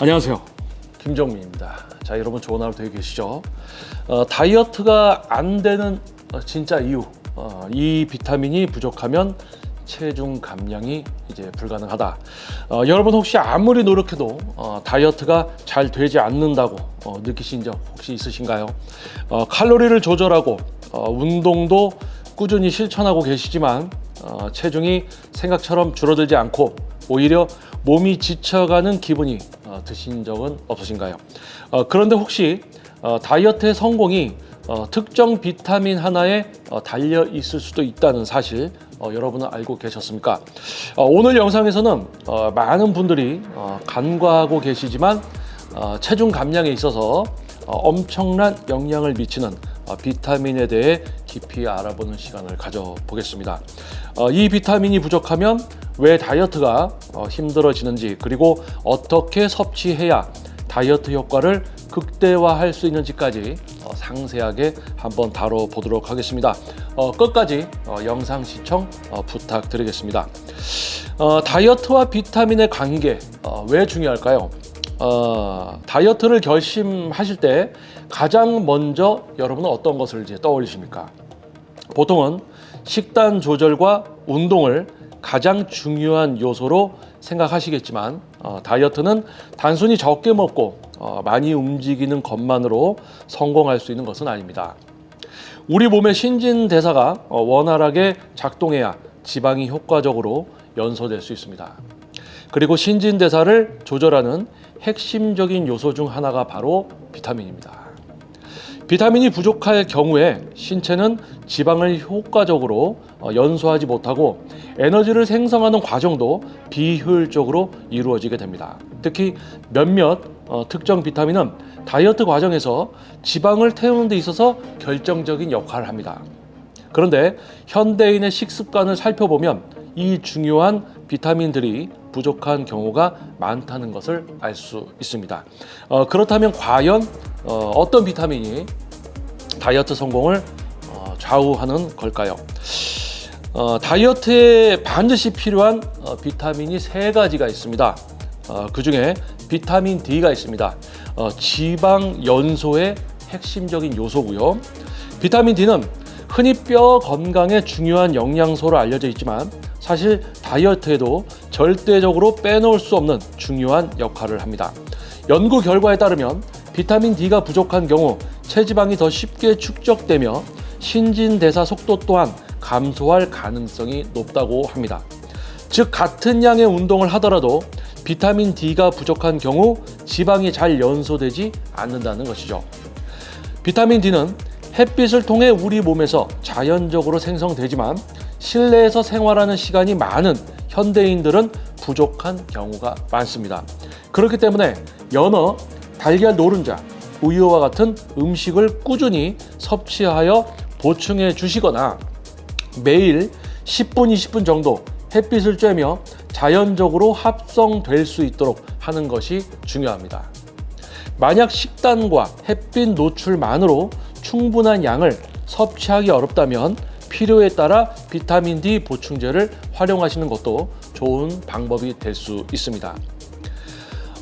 안녕하세요. 김정민입니다. 자, 여러분 좋은 하루 되고 계시죠? 어, 다이어트가 안 되는 어, 진짜 이유. 어, 이 비타민이 부족하면 체중 감량이 이제 불가능하다. 어, 여러분 혹시 아무리 노력해도 어, 다이어트가 잘 되지 않는다고 어, 느끼신 적 혹시 있으신가요? 어, 칼로리를 조절하고 어, 운동도 꾸준히 실천하고 계시지만 어, 체중이 생각처럼 줄어들지 않고 오히려 몸이 지쳐가는 기분이 어, 드신 적은 없으신가요? 어, 그런데 혹시 어, 다이어트의 성공이 어, 특정 비타민 하나에 어, 달려 있을 수도 있다는 사실 어, 여러분은 알고 계셨습니까? 어, 오늘 영상에서는 어, 많은 분들이 어, 간과하고 계시지만 어, 체중 감량에 있어서 어, 엄청난 영향을 미치는 어, 비타민에 대해 깊이 알아보는 시간을 가져보겠습니다. 어, 이 비타민이 부족하면 왜 다이어트가 어, 힘들어지는지 그리고 어떻게 섭취해야 다이어트 효과를 극대화할 수 있는지까지 어, 상세하게 한번 다뤄보도록 하겠습니다. 어, 끝까지 어, 영상 시청 어, 부탁드리겠습니다. 어, 다이어트와 비타민의 관계 어, 왜 중요할까요? 어, 다이어트를 결심하실 때 가장 먼저 여러분은 어떤 것을 이제 떠올리십니까? 보통은 식단 조절과 운동을 가장 중요한 요소로 생각하시겠지만 어, 다이어트는 단순히 적게 먹고 어, 많이 움직이는 것만으로 성공할 수 있는 것은 아닙니다. 우리 몸의 신진대사가 어, 원활하게 작동해야 지방이 효과적으로 연소될 수 있습니다. 그리고 신진대사를 조절하는 핵심적인 요소 중 하나가 바로 비타민입니다. 비타민이 부족할 경우에 신체는 지방을 효과적으로 어, 연소하지 못하고 에너지를 생성하는 과정도 비효율적으로 이루어지게 됩니다. 특히 몇몇 어, 특정 비타민은 다이어트 과정에서 지방을 태우는 데 있어서 결정적인 역할을 합니다. 그런데 현대인의 식습관을 살펴보면 이 중요한 비타민들이 부족한 경우가 많다는 것을 알 수 있습니다. 어, 그렇다면 과연 어, 어떤 비타민이 다이어트 성공을 어, 좌우하는 걸까요? 어, 다이어트에 반드시 필요한 어, 비타민이 세 가지가 있습니다. 어, 그 중에 비타민 D가 있습니다. 어, 지방 연소의 핵심적인 요소고요. 비타민 D는 흔히 뼈 건강에 중요한 영양소로 알려져 있지만 사실 다이어트에도 절대적으로 빼놓을 수 없는 중요한 역할을 합니다. 연구 결과에 따르면 비타민 D가 부족한 경우 체지방이 더 쉽게 축적되며 신진대사 속도 또한 감소할 가능성이 높다고 합니다. 즉 같은 양의 운동을 하더라도 비타민 D가 부족한 경우 지방이 잘 연소되지 않는다는 것이죠. 비타민 D는 햇빛을 통해 우리 몸에서 자연적으로 생성되지만 실내에서 생활하는 시간이 많은 현대인들은 부족한 경우가 많습니다. 그렇기 때문에 연어, 달걀 노른자, 우유와 같은 음식을 꾸준히 섭취하여 보충해 주시거나 매일 10분, 20분 정도 햇빛을 쬐며 자연적으로 합성될 수 있도록 하는 것이 중요합니다. 만약 식단과 햇빛 노출만으로 충분한 양을 섭취하기 어렵다면 필요에 따라 비타민 D 보충제를 활용하시는 것도 좋은 방법이 될 수 있습니다.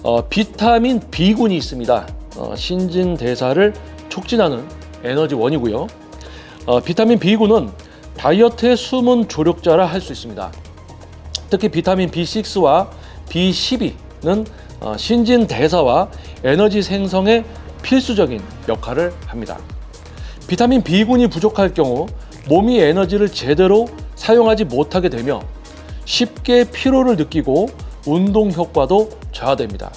어, 비타민 B군이 있습니다. 어, 신진 대사를 촉진하는 에너지원이고요. 어, 비타민 B군은 다이어트의 숨은 조력자라 할 수 있습니다. 특히 비타민 B6와 B12는 어, 신진 대사와 에너지 생성에 필수적인 역할을 합니다. 비타민 B군이 부족할 경우 몸이 에너지를 제대로 사용하지 못하게 되며 쉽게 피로를 느끼고 운동 효과도 저하됩니다.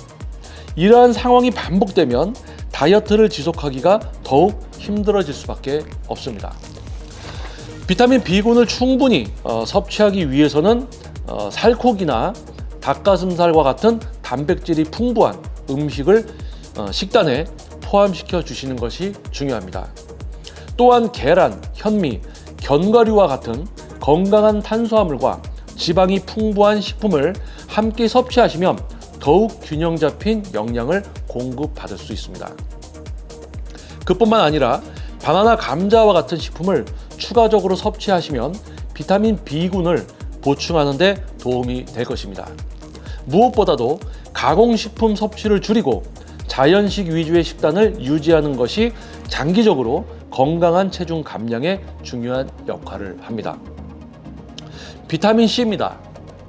이러한 상황이 반복되면 다이어트를 지속하기가 더욱 힘들어질 수밖에 없습니다. 비타민 B군을 충분히 어, 섭취하기 위해서는 어, 살코기나 닭가슴살과 같은 단백질이 풍부한 음식을 어, 식단에 포함시켜 주시는 것이 중요합니다. 또한 계란, 현미, 견과류와 같은 건강한 탄수화물과 지방이 풍부한 식품을 함께 섭취하시면 더욱 균형 잡힌 영양을 공급받을 수 있습니다. 그뿐만 아니라 바나나, 감자와 같은 식품을 추가적으로 섭취하시면 비타민 B군을 보충하는 데 도움이 될 것입니다. 무엇보다도 가공식품 섭취를 줄이고 자연식 위주의 식단을 유지하는 것이 장기적으로 건강한 체중 감량에 중요한 역할을 합니다. 비타민 C입니다.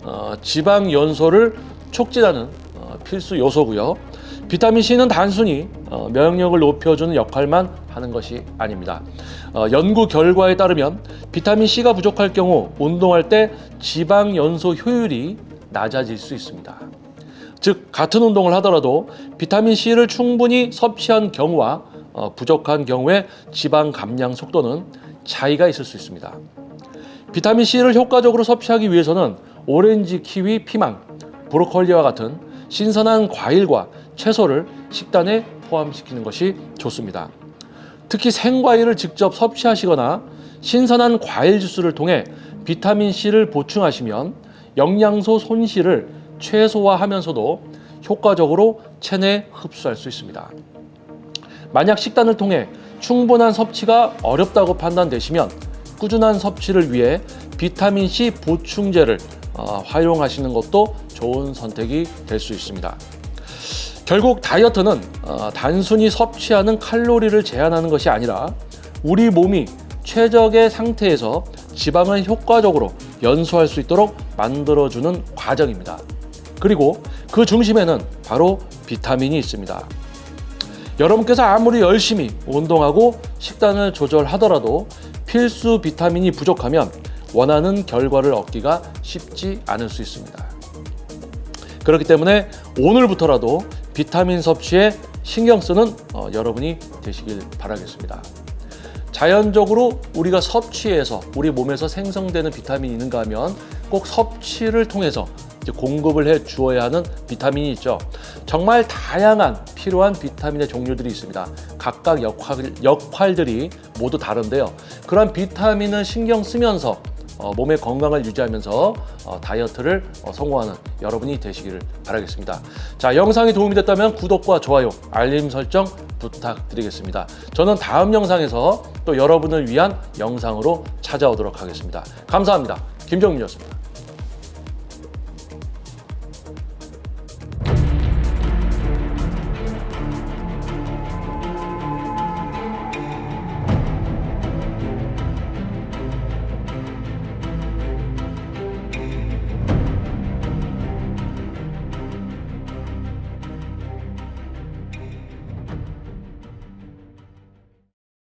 어, 지방 연소를 촉진하는 어, 필수 요소고요. 비타민 C는 단순히 어, 면역력을 높여주는 역할만 하는 것이 아닙니다. 어, 연구 결과에 따르면 비타민 C가 부족할 경우 운동할 때 지방 연소 효율이 낮아질 수 있습니다. 즉 같은 운동을 하더라도 비타민 C를 충분히 섭취한 경우와 어, 부족한 경우의 지방 감량 속도는 차이가 있을 수 있습니다. 비타민 C를 효과적으로 섭취하기 위해서는 오렌지, 키위, 피망, 브로콜리와 같은 신선한 과일과 채소를 식단에 포함시키는 것이 좋습니다. 특히 생과일을 직접 섭취하시거나 신선한 과일 주스를 통해 비타민 C를 보충하시면 영양소 손실을 최소화하면서도 효과적으로 체내에 흡수할 수 있습니다. 만약 식단을 통해 충분한 섭취가 어렵다고 판단되시면 꾸준한 섭취를 위해 비타민 C 보충제를 어, 활용하시는 것도 좋은 선택이 될 수 있습니다. 결국 다이어트는 어, 단순히 섭취하는 칼로리를 제한하는 것이 아니라 우리 몸이 최적의 상태에서 지방을 효과적으로 연소할 수 있도록 만들어주는 과정입니다. 그리고 그 중심에는 바로 비타민이 있습니다. 여러분께서 아무리 열심히 운동하고 식단을 조절하더라도 필수 비타민이 부족하면 원하는 결과를 얻기가 쉽지 않을 수 있습니다. 그렇기 때문에 오늘부터라도 비타민 섭취에 신경 쓰는 어, 여러분이 되시길 바라겠습니다. 자연적으로 우리가 섭취해서 우리 몸에서 생성되는 비타민이 있는가 하면 꼭 섭취를 통해서 이제 공급을 해 주어야 하는 비타민이 있죠. 정말 다양한 필요한 비타민의 종류들이 있습니다. 각각 역할, 역할들이 모두 다른데요. 그런 비타민을 신경 쓰면서 어, 몸의 건강을 유지하면서 어, 다이어트를 어, 성공하는 여러분이 되시기를 바라겠습니다. 자, 영상이 도움이 됐다면 구독과 좋아요, 알림 설정 부탁드리겠습니다. 저는 다음 영상에서 또 여러분을 위한 영상으로 찾아오도록 하겠습니다. 감사합니다. 김정민이었습니다.